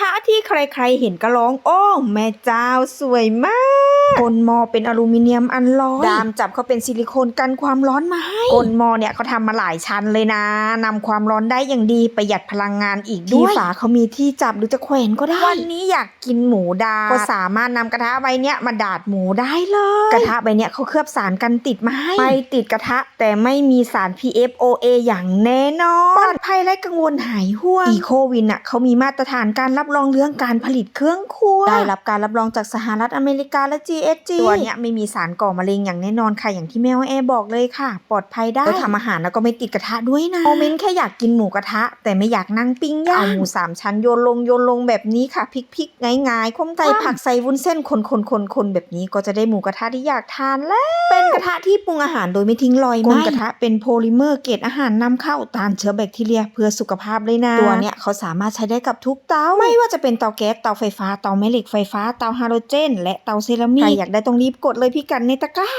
ทะที่ใครๆเห็นก็ร้อง โอ้ แม่เจ้าสวยมาก กลหมอเป็นอลูมิเนียมอันลอยดามจับเขาเป็นซิลิโคนกันความร้อนมาให้กลหมอเนี่ยเขาทำมาหลายชั้นเลยนะนำความร้อนได้อย่างดีประหยัดพลังงานอีกด้วยฝาเขามีที่จับหรือจะแขวนก็ได้ วันนี้อยากกินหมูดาก็สามารถนำกระทะใบเนี้ยมาดาดหมูได้เลย กระทะใบเนี้ยเขาเคลือบสารกันติดมาให้ไม่ติดกระทะแต่ไม่มีสาร PFOA อย่างแน่นอนปลอดภัยและกังวลหายห่วงอีโควินอะเขามีมาตรฐานการรับรองเรื่องการผลิตเครื่องครัวได้รับการรับรองจากสหรัฐอเมริกาและ GSG ตัวเนี้ยไม่มีสารก่อมะเร็งอย่างแน่นอนค่ะ อย่างที่แม่ว่าแอบอกเลยค่ะ ปลอดภัยได้แล้วทำอาหารแล้วก็ไม่ติดกระทะด้วยนะโมเมนต์แค่อยากกินหมูกระทะ แต่ไม่อยากนั่งปิ้งย่างเอาหมูสามชั้นโยนลงโยนลงแบบนี้ค่ะพลิกๆง่ายๆคมใจผักใส่วุ้นเส้นคนๆๆๆแบบนี้ก็จะได้หมูกระทะที่อยากทานแล้ว เป็นกระทะที่ปรุงอาหารโดยไม่ทิ้งรอยไหมกระทะเป็นโพลิเมอร์เกรดอาหารนำเข้าต้านเชื้อแบคทีเรียเพื่อสุขภาพเลยนะตัวเนี้ยเขาสามารถใช้ได้กับทุกเตาไม่ว่าจะเป็นเตาแก๊สเตาไฟฟ้าเตาแม่เหล็กไฟฟ้าเตาฮาโลเจน และเตาเซรามิกใครอยากได้ต้องรีบกดเลยพี่กันในตะกร้า